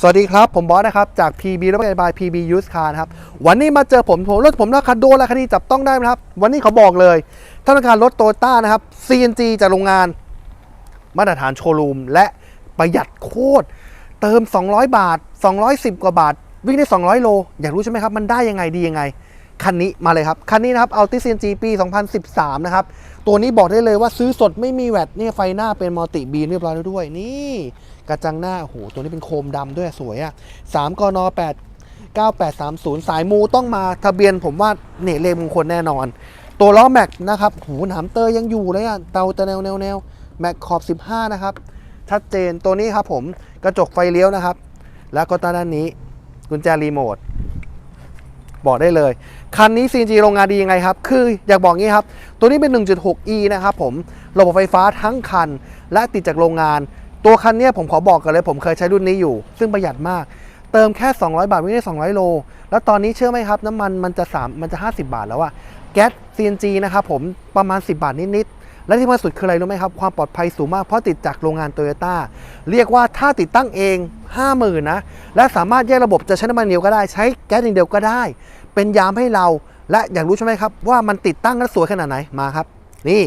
สวัสดีครับ ผมบอสนะครับ จาก PB รถบาย PB Use Car นะครับ วันนี้มาเจอผมผมรถผมราคาโดนราคาดีจับต้องได้ไหมครับ วันนี้เขาบอกเลยถ้าต้องการรถโตต้านะครับ CNG จากโรงงาน มาตรฐานโชว์รูม และประหยัดโคตร เติม 200 บาท 210 กว่าบาท วิ่งได้ 200 โล อยากรู้ใช่ไหมครับ มันได้ยังไงดียังไง คันนี้มาเลยครับ คันนี้นะครับ Altis CNG ปี 2013 นะครับ ตัวนี้บอกได้เลยว่าซื้อสดไม่มีแวตเนี่ยไฟหน้าเป็นมัลติบีเรียบร้อยแล้วด้วย นี่กระจังหน้าโอ้โหตัวนี้เป็นโคมดำด้วยสวยอะ3กน8 9830 สายมูต้องมาทะเบียนผมว่าเนเลมงคลแน่นอน ตัวล้อแม็กนะครับหูหนามเตยยังอยู่เลยอะเตาตะแนวแนวแนวแม็กขอบ 15 นะครับ ชัดเจนตัวนี้ครับผมกระจกไฟเลี้ยวนะครับ แล้วก็ด้านนี้กุญแจรีโมท บอกได้เลย คันนี้ CNG โรงงานดียังไงครับ คืออยากบอกงี้ครับ ตัวนี้เป็น 1.6e นะครับผม ระบบไฟฟ้าทั้งคัน และติดจากโรงงาน ตัวคันเนี้ยผมขอบอกกันเลย ผมเคยใช้รุ่นนี้อยู่ ซึ่งประหยัดมาก เติมแค่ 200 บาทวิ่งได้ 200 โล แล้วตอนนี้เชื่อไหมครับ น้ำมันมันจะ 3 มันจะ 50 บาทแล้วอะแก๊ส CNG นะครับผม ประมาณ 10 บาทนิดๆ และที่มาสุดคืออะไรรู้ไหมครับ ความปลอดภัยสูงมาก เพราะติดจากโรงงานโตโยต้า เรียกว่าถ้าติดตั้งเอง 50,000นะ และสามารถแยกระบบจะใช้น้ำมันเดียวก็ได้ ใช้แก๊สอย่างเดียวก็ได้ เป็นยามให้เรา และอยากรู้ใช่ไหมครับ ว่ามันติดตั้งแล้วสวยขนาดไหนมาครับ นี่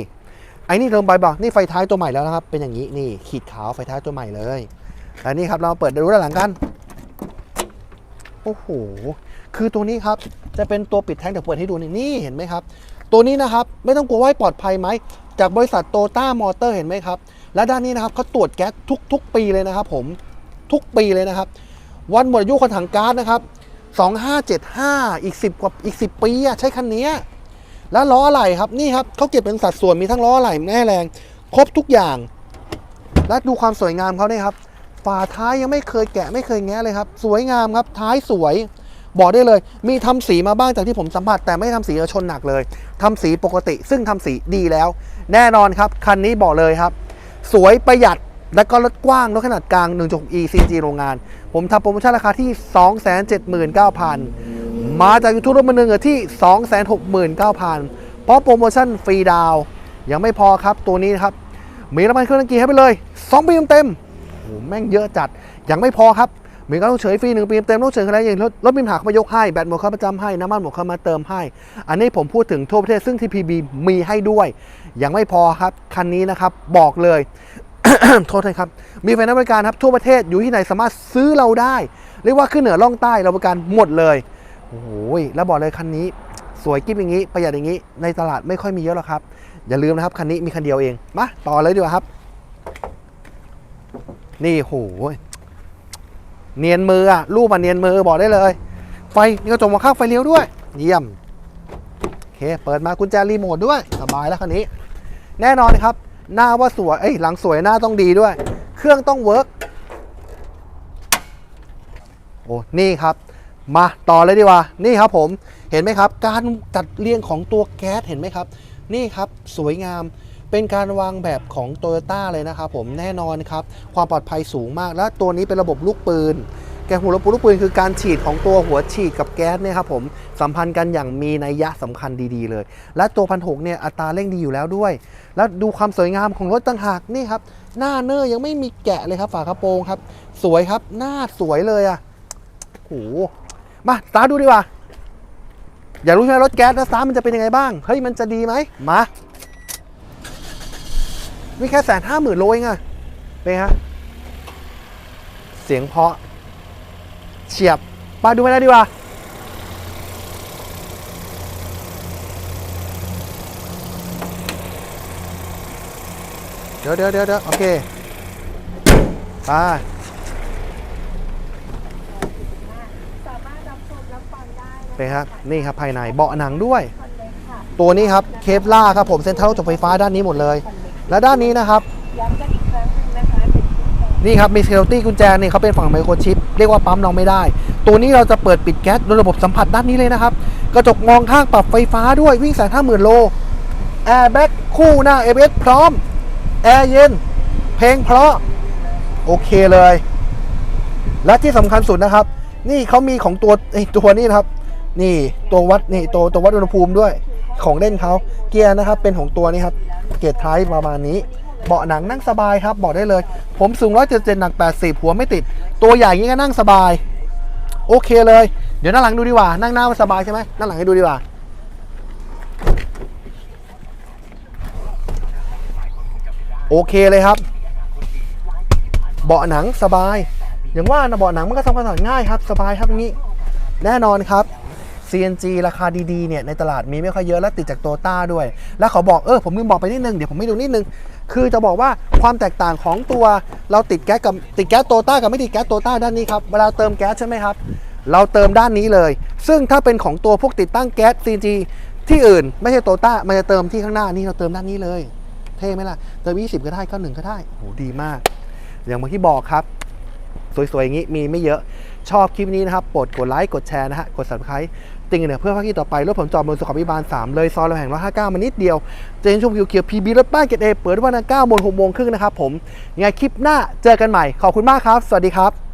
ไอ้นี่เริ่มไปบอกนี่ไฟท้ายตัวใหม่แล้วนะครับ เป็นอย่างนี้นี่ขีดขาวไฟท้ายตัวใหม่เลยและนี่ครับเรามาเปิดดูด้านหลังกันโอ้โหคือตัวนี้ครับจะเป็นตัวปิดแท้งเดี๋ยวเปิดให้ดูนี่นี่เห็นไหมครับ ตัวนี้นะครับไม่ต้องกลัวว่าปลอดภัยไหมจากบริษัทโตต้ามอเตอร์เห็นไหมครับ และด้านนี้นะครับเขาตรวจแก๊สทุก ๆ ปีเลยนะครับ ผมทุกปีเลยนะครับ วันหมดอายุคนถังก๊าซนะครับ 2575 อีก 10 กว่าอีก 10 ปีอะใช้คันนี้ แล้วล้ออะไหล่ครับนี่ครับเขาเก็บเป็นสัดส่วนมีทั้งล้ออะไหล่แม่แรง ครบทุกอย่าง และดูความสวยงามเขาเนี่ยครับฝาท้ายยังไม่เคยแกะไม่เคยแงะเลยครับ สวยงามครับท้ายสวย บอกได้เลย มีทำสีมาบ้างจากที่ผมสัมผัส แต่ไม่ทำสีเออชนหนักเลยทำสีปกติ ซึ่งทำสีดีแล้ว แน่นอนครับ คันนี้บอกเลยครับ สวยประหยัด และก็รถกว้างรถขนาดกลาง 1.6e CG โรงงาน ผมทำโปรโมชั่นราคาที่ 279,000 มาจากยูทูบรถมือหนึ่งที่ 269,000 เพราะโปรโมชั่นฟรีดาว ยังไม่พอครับตัวนี้นะครับ มีน้ำมันเครื่องกีให้ไปเลย 2 ปีเต็มโอ้แม่งเยอะจัด ยังไม่พอครับมีการต้องเฉยฟรีหนึ่งปีเต็มต้องเฉยอะไรอย่างรถรถมีปัญหาเขามายกให้ แบตหมดเขาประจำให้ น้ำมันหมดเขามาเติมให้ อันนี้ผมพูดถึงทั่วประเทศซึ่ง TPB มีให้ด้วย ยังไม่พอครับ คันนี้นะครับบอกเลย โทษทีครับ มีไฟแนนซ์บริการครับทั่วประเทศอยู่ที่ไหนสามารถซื้อเราได้ เรียกว่าขึ้นเหนือล่องใต้เราบริการหมดเลยโอ้โหแล้วบอกเลยคันนี้ สวยกิ๊บอย่างนี้ประหยัดอย่างนี้ ในตลาดไม่ค่อยมีเยอะหรอกครับ อย่าลืมนะครับคันนี้มีคันเดียวเองมาต่อเลยดีกว่าครับ นี่โหเนียนมืออะรูปมันเนียนมือบอกได้เลย ไฟนี่ก็จงมาข้างไฟเลี้ยวด้วย เยี่ยมโอเคเปิดมากุญแจรีโมทด้วยสบายแล้วคันนี้ แน่นอนครับ หน้าว่าสวยเอ้ยหลังสวยหน้าต้องดีด้วย เครื่องต้องเวิร์กโอ้นี่ครับ มาต่อเลยดีกว่านี่ครับผมเห็นไหมครับ การจัดเรียงของตัวแก๊สเห็นไหมครับ นี่ครับสวยงามเป็นการวางแบบของโตโยต้าเลยนะครับผมแน่นอนครับ ความปลอดภัยสูงมาก และตัวนี้เป็นระบบลูกปืน กนหัวลูกปืนลูกปืนคือการฉีดของตัวหัวฉีดกับแก๊สเนี่ยครับผมสัมพันธ์กันอย่างมีนัยยะสำคัญดีๆเลย และตัวพันหกเนี่ยอัตราเร่งดีอยู่แล้วด้วย แล้วดูความสวยงามของรถต่างหากนี่ครับหน้าเนอร์ยังไม่มีแกะเลยครับฝากระโปรงครับ สวยครับหน้าสวยเลยอะโหมาตาร์ดูดีกว่าอยากรู้ใช่ไหมรถแก๊สแล้วสตาร์มันจะเป็นยังไงบ้างเฮ้ยมันจะดีไหมมานี่แค่แสนห้าหมื่นโลเองอะเป็นไงฮะเสียงเพาะ เฉียบมาดูไม่ได้ดีกว่าเดี๋ยวเดี๋ยวเดี๋ยวเดี๋ยวโอเคไปได้เป็นครับ นี่ครับภายในเบาะหนังด้วย ตัวนี้ครับเคปล่าครับผมเซ็นทรัลจบไฟฟ้าด้านนี้หมดเลย และด้านนี้นะครับ นี่ครับมีเซลตี้กุญแจนี่เขาเป็นฝั่งไมโครชิปเรียกว่าปั๊มเราไม่ได้ ตัวนี้เราจะเปิดปิดแก๊สโดยระบบสัมผัสด้านนี้เลยนะครับ กระจกมองข้างปรับไฟฟ้าด้วยวิ่งแสนห้าหมื่นโลแอร์แบ็กคู่หน้าเอเอสพร้อมแอร์เย็น เพลงเพราะ โอเคเลย และที่สำคัญสุดนะครับ นี่เขามีของตัวไอตัวนี้นะครับ นี่ตัววัดนี่ตัวตัววัดอุณหภูมิด้วยของเล่นเขาเกียร์นะครับเป็นของตัวนี้ครับ เกียร์ท้ายประมาณนี้ เบาะหนังนั่งสบายครับบอกได้เลย ผมสูง 177หนัก 80 หัวไม่ติด ตัวใหญ่ย่างนี้ก็นั่งสบาย โอเคเลย เดี๋ยวนั่งหลังดูดีกว่า นั่งหน้ามันสบายใช่ไหมนั่งหลังให้ดูดีกว่า โอเคเลยครับ เบาะหนังสบาย อย่างว่านะเบาะหนังมันก็ทำความสะอาดง่ายครับ สบายครับอย่างนี้ แน่นอนครับ CNG ราคาดีๆเนี่ยในตลาดมีไม่ค่อยเยอะและติดจากโตต้าด้วย แล้วเขาบอกเออผมลืมบอกไปนิดนึงเดี๋ยวผมไม่ดูนิดนึง คือจะบอกว่าความแตกต่างของตัวเราติดแก๊สกับติดแก๊สโตต้ากับไม่ติดแก๊สโตต้าด้านนี้ครับเวลาเติมแก๊สใช่ไหมครับเราเติมด้านนี้เลย ซึ่งถ้าเป็นของตัวพวกติดตั้งแก๊ส CNG ที่อื่น ไม่ใช่โตต้ามันจะเติมที่ข้างหน้านี่เราเติมด้านนี้เลย เท่ไหมล่ะ เติม 20 ก็ได้91ก็ได้โหดีมาก อย่างเมื่อกี้บอกครับ สวยๆ อย่างนี้มีไม่เยอะชอบคลิปนี้นะครับโปรดกดไลค์กดแชร์นะฮะกด subscribe ติงเนี่ยเพื่อภาคที่ต่อไปรถผมจอดบนสุขาภิบาล 3 เลยซอยเราแห่ง159 มานิดเดียวจะเห็นชมเขียวพีบีรถป้ายเกตเอเปิดวันละ9โมง6โมงครึ่งนะครับผมยังไงคลิปหน้าเจอกันใหม่ขอบคุณมากครับ สวัสดีครับ